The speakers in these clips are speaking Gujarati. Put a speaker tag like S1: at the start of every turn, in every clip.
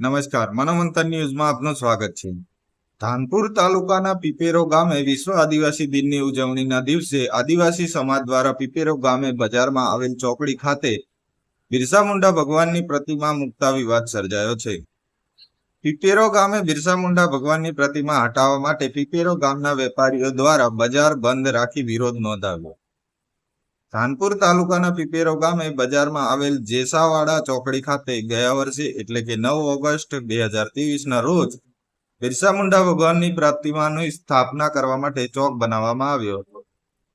S1: નમસ્કાર, મનોમંથન ન્યૂઝમાં આપનું સ્વાગત છે. ધાનપુર તાલુકાના પીપેરો ગામે વિશ્વ આદિવાસી દિનની ઉજવણીના દિવસે આદિવાસી સમાજ દ્વારા પીપેરો ગામે બજારમાં આવેલ ચોકડી ખાતે બિરસા મુંડા ભગવાનની પ્રતિમા મૂકતા વિવાદ સર્જાયો છે. પીપેરો ગામે બિરસા મુંડા ભગવાનની પ્રતિમા હટાવવા માટે પીપેરો ગામના વેપારીઓ દ્વારા બજાર બંધ રાખી વિરોધ નોંધાવ્યો. ધાનપુર તાલુકાના પીપેરો ગામે બજારમાં આવેલ જેસાવાડા ચોકડી ખાતે ગયા વર્ષે એટલે કે નવ ઓગસ્ટ બે હજાર ના રોજ બિરસા મુંડા ભગવાનની પ્રતિમાની સ્થાપના કરવા માટે ચોક બનાવવામાં આવ્યો હતો.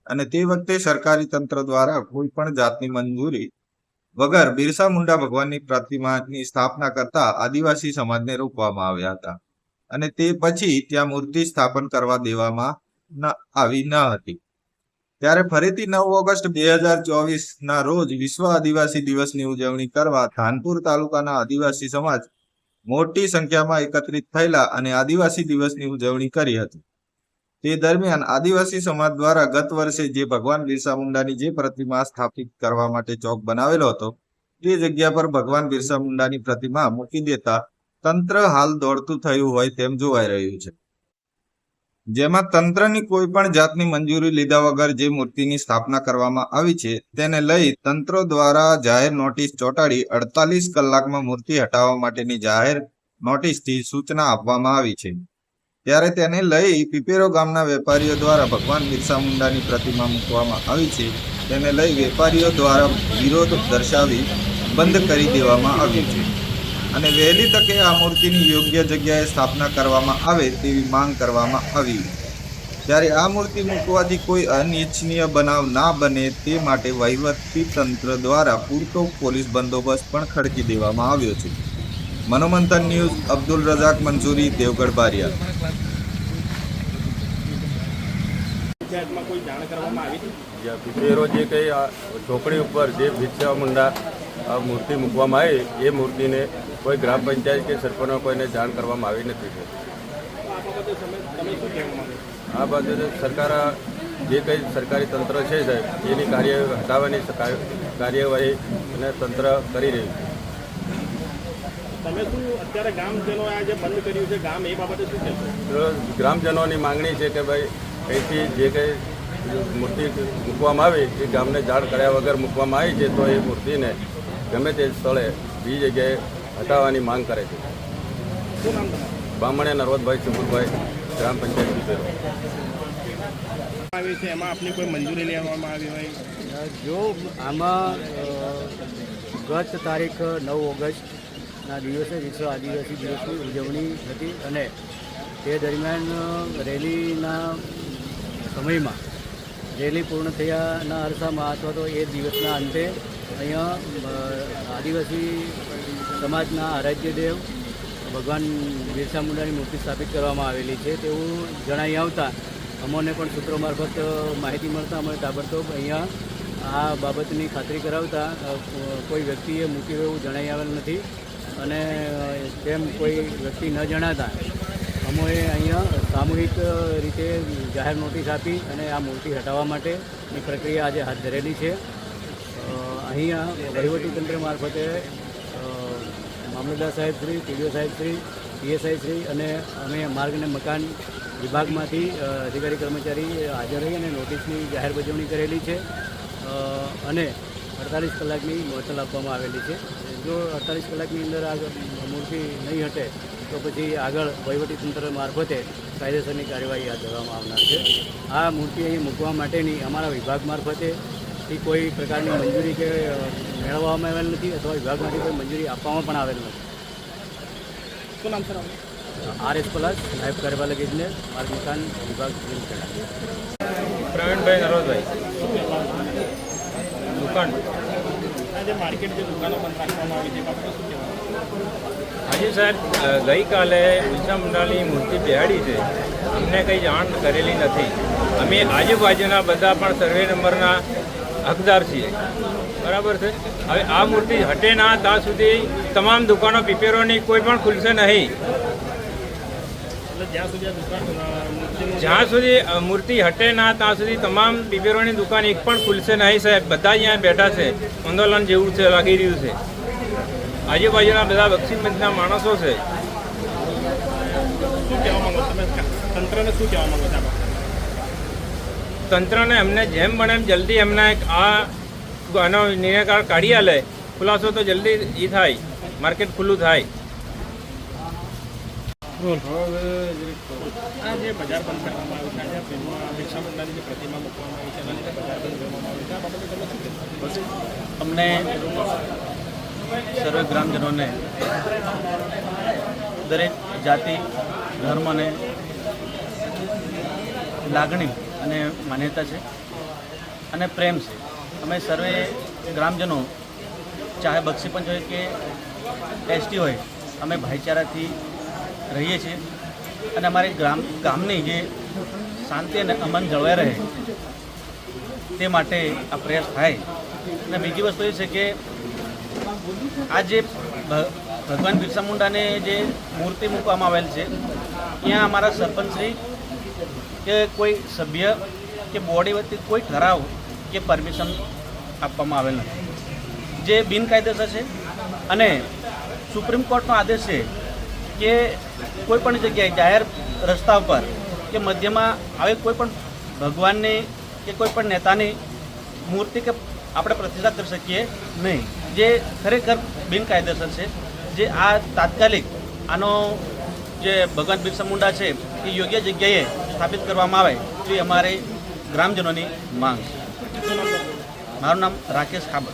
S1: અને તે વખતે સરકારી તંત્ર દ્વારા કોઈ પણ જાતની મંજૂરી વગર બિરસા મુંડા ભગવાનની પ્રતિમાની સ્થાપના કરતા આદિવાસી સમાજને રોકવામાં આવ્યા હતા. અને તે પછી ત્યાં મૂર્તિ સ્થાપન કરવા દેવામાં આવી ન હતી. ત્યારે ફરીથી નવ ઓગસ્ટ બે હજાર ચોવીસ ના રોજ વિશ્વ આદિવાસી દિવસની ઉજવણી કરવા ધાનપુર તાલુકાના આદિવાસી સમાજ મોટી સંખ્યામાં એકત્રિત થયેલા અને આદિવાસી દિવસની ઉજવણી કરી હતી. તે દરમિયાન આદિવાસી સમાજ દ્વારા ગત વર્ષે જે ભગવાન બિરસા મુંડાની જે પ્રતિમા સ્થાપિત કરવા માટે ચોક બનાવેલો હતો, તે જગ્યા પર ભગવાન બિરસા મુંડાની પ્રતિમા મૂકી દેતા તંત્ર હાલ દોડતું થયું હોય તેમ જોવાઈ રહ્યું છે. જેમાં તંત્રની કોઈ પણ જાતની મંજૂરી લીધા વગર જે મૂર્તિની સ્થાપના કરવામાં આવી છે, તેને લઈ તંત્ર દ્વારા જાહેર નોટિસ ચોંટાડી અડતાલીસ કલાકમાં મૂર્તિ હટાવવા માટેની જાહેર નોટિસથી સૂચના આપવામાં આવી છે. ત્યારે તેને લઈ પીપેરો ગામના વેપારીઓ દ્વારા ભગવાન બિરસા મુંડાની પ્રતિમા મૂકવામાં આવી છે. તેને લઈ વેપારીઓ દ્વારા વિરોધ દર્શાવી બંધ કરી દેવામાં આવ્યું છે. અને વહેલી તકે આ મૂર્તિની યોગ્ય જગ્યાએ સ્થાપના કરવામાં આવે તેવી માંગ કરવામાં આવી. જ્યારે આ મૂર્તિ મૂકવાથી કોઈ અનિચ્છનીય બનાવ ના બને તે માટે વહીવટી તંત્ર દ્વારા પૂરતો પોલીસ બંદોબસ્ત પણ ખડકી દેવામાં આવ્યો છે. મનોમંથન ન્યૂઝ અબ્દુલ રઝાક મંજૂરી દેવગઢ બારિયા.
S2: પંચાયતમાં કોઈ જાણ કરવામાં આવી હતી
S3: જે કંઈ આ ચોકડી ઉપર જે બિરસા મુંડા મૂર્તિ મૂકવામાં આવી એ મૂર્તિને કોઈ ગ્રામ પંચાયત કે સરપંચો કોઈને જાણ કરવામાં આવી નથી
S2: આ
S3: આ બાબતે સરકાર જે કંઈ સરકારી તંત્ર છે સાહેબ એની કાર્ય હટાવવાની કાર્યવાહી અને તંત્ર કરી રહ્યું છે.
S2: તમે શું અત્યારે ગામજનો આ જે બંધ કર્યું છે ગામ એ બાબતે શું કહેશો?
S3: તો ગ્રામજનોની માંગણી છે કે ભાઈ અહીંથી જે કંઈ મૂર્તિ મૂકવામાં આવી એ ગામને જાણ કર્યા વગર મૂકવામાં આવી છે તો એ મૂર્તિને ગમે તે સ્થળે બીજી જગ્યાએ હટાવવાની માંગ કરે છે. બામણે નરોદભાઈ ચુબુરભાઈ ગ્રામ પંચાયત પીપેરો
S2: આવી છે એમાં આપની કોઈ મંજૂરી લેવામાં આવી હોય?
S4: જો આમાં ગત તારીખ નવ ઓગસ્ટના દિવસે વિશ્વ આદિવાસી દિવસની ઉજવણી હતી અને તે દરમિયાન રેલીના સમયમાં રેલી પૂર્ણ થયાના અરસામાં અથવા તો એ દિવસના અંતે અહીંયા આદિવાસી સમાજના આરાધ્યદેવ ભગવાન બિરસા મુંડાની મૂર્તિ સ્થાપિત કરવામાં આવેલી છે. તેવું જણાઈ આવતા અમોને પણ સૂત્રો મારફત માહિતી મળતા અમે તાબડતોબ અહીંયા આ બાબતની ખાતરી કરાવતા કોઈ વ્યક્તિએ મૂકી એવું જણાઈ આવેલ નથી. અને તેમ કોઈ વ્યક્તિ ન જણાતા અમોએ અહીંયા સામૂહિક રીતે જાહેર નોટિસ આપી અને આ મૂર્તિ હટાવવા માટેની પ્રક્રિયા આજે હાથ ધરેલી છે. અહીંયા વહીવટીતંત્ર મારફતે મામલતદાર સાહેબ પીડીઓ સાહેબશ્રી સાહેબ શ્રી પીએસઆઈ શ્રી અને અમે માર્ગ અને મકાન વિભાગમાંથી અધિકારી કર્મચારી હાજર રહી અને નોટિસની જાહેર બજવણી કરેલી છે. અને અડતાલીસ કલાકની મોચલ આપવામાં આવેલી છે. જો અડતાલીસ કલાકની અંદર આ મૂર્તિ નહીં હટે, તો પછી આગળ વહીવટીતંત્ર મારફતે કાયદેસરની કાર્યવાહી હાથ ધરવામાં આવનાર છે. આ મૂર્તિ અહીં મૂકવા માટેની અમારા વિભાગ મારફતે થી કોઈ પ્રકારની મંજૂરી કે મેળવવામાં આવેલ નથી અથવા વિભાગમાંથી કોઈ મંજૂરી આપવામાં પણ આવેલ નથી.
S2: શું નામ સર
S4: આર એસ પ્લસ નાયબ કાર્યપાલક ઇજનેર માર્ગ મકાન વિભાગ
S5: પ્રવીણભાઈ નરોજભાઈ દુકાન.
S2: આ માર્કેટ જે દુકાનો બંધ રાખવામાં આવી છે એ શું
S5: આજે સાહેબ ગઈકાલે ઉષા મંડળની મૂર્તિ બેહાડી છે. અમને કંઈ જાણ કરેલી નથી. અમે આજુબાજુના બધા પણ સર્વે નંબરના હકદાર છીએ. બરાબર છે? હવે આ મૂર્તિ હટે ના ત્યાં સુધી તમામ દુકાનો પીપેરોની કોઈ પણ ખુલશે નહીં.
S2: જ્યાં સુધી
S5: મૂર્તિ હટે ના ત્યાં સુધી તમામ પીપેરોની દુકાન એક પણ ખુલશે નહીં, સાહેબ. બધા અહીંયા બેઠા છે. આંદોલન જેવું છે, લાગી રહ્યું છે. આજુબાજુના બધા બક્ષી પંચના માણસો છે.
S2: શું કહેવા માંગો તમે? તંત્રને શું કહેવા માંગો છો?
S5: તંત્રને એમને જેમ બને એમ જલ્દી એમના એક આ આનો નિરાકાર કાઢી આલે. ખુલાસો તો જલ્દી એ થાય. માર્કેટ ખુલ્લું થાય.
S2: આ જે બજાર બંધ કરવામાં આવ્યું છે આજે બિરસા મુંડાની જે પ્રતિમા મૂકવામાં આવી છે એના લીધે બજાર બંધ કરવામાં આવ્યું છે. આ બાબતે તમે શું
S6: અમને સર્વે ગ્રામજનોને દરેક જાતિ ધર્મ અને લાગણી અને માન્યતા છે અને પ્રેમ છે. અમે સર્વે ગ્રામજનો ચાહે બક્ષીપંચ હોય કે એસટી હોય, અમે ભાઈચારાથી રહીએ છીએ અને અમારી ગ્રામ, ગામની જે શાંતિ અને અમન જળવાઈ રહે તે માટે આ પ્રયાસ થાય. અને બીજી વસ્તુ એ છે કે આ જે ભગવાન બિરસા મુંડાને જે મૂર્તિ મૂકવામાં આવેલ છે, ત્યાં અમારા સરપંચશ્રી કે કોઈ સભ્ય કે બોડી વતી કોઈ ઠરાવ કે પરમિશન આપવામાં આવેલ નથી. જે બિનકાયદેસર છે અને સુપ્રીમ કોર્ટનો આદેશ છે કે કોઈ પણ જગ્યાએ જાહેર રસ્તા ઉપર કે મધ્યમાં આવે કોઈ પણ ભગવાનની કે કોઈ પણ નેતાની મૂર્તિ કે આપણે પ્રતિષ્ઠા કરી શકીએ નહીં. જે ખરેખર બિનકાયદેસર છે, જે આ તાત્કાલિક આનો જે ભગવાન બિરસા મુંડા છે એ યોગ્ય જગ્યાએ સ્થાપિત કરવામાં આવે તે અમારી ગ્રામજનોની માંગ મારું નામ રાકેશ ખાબર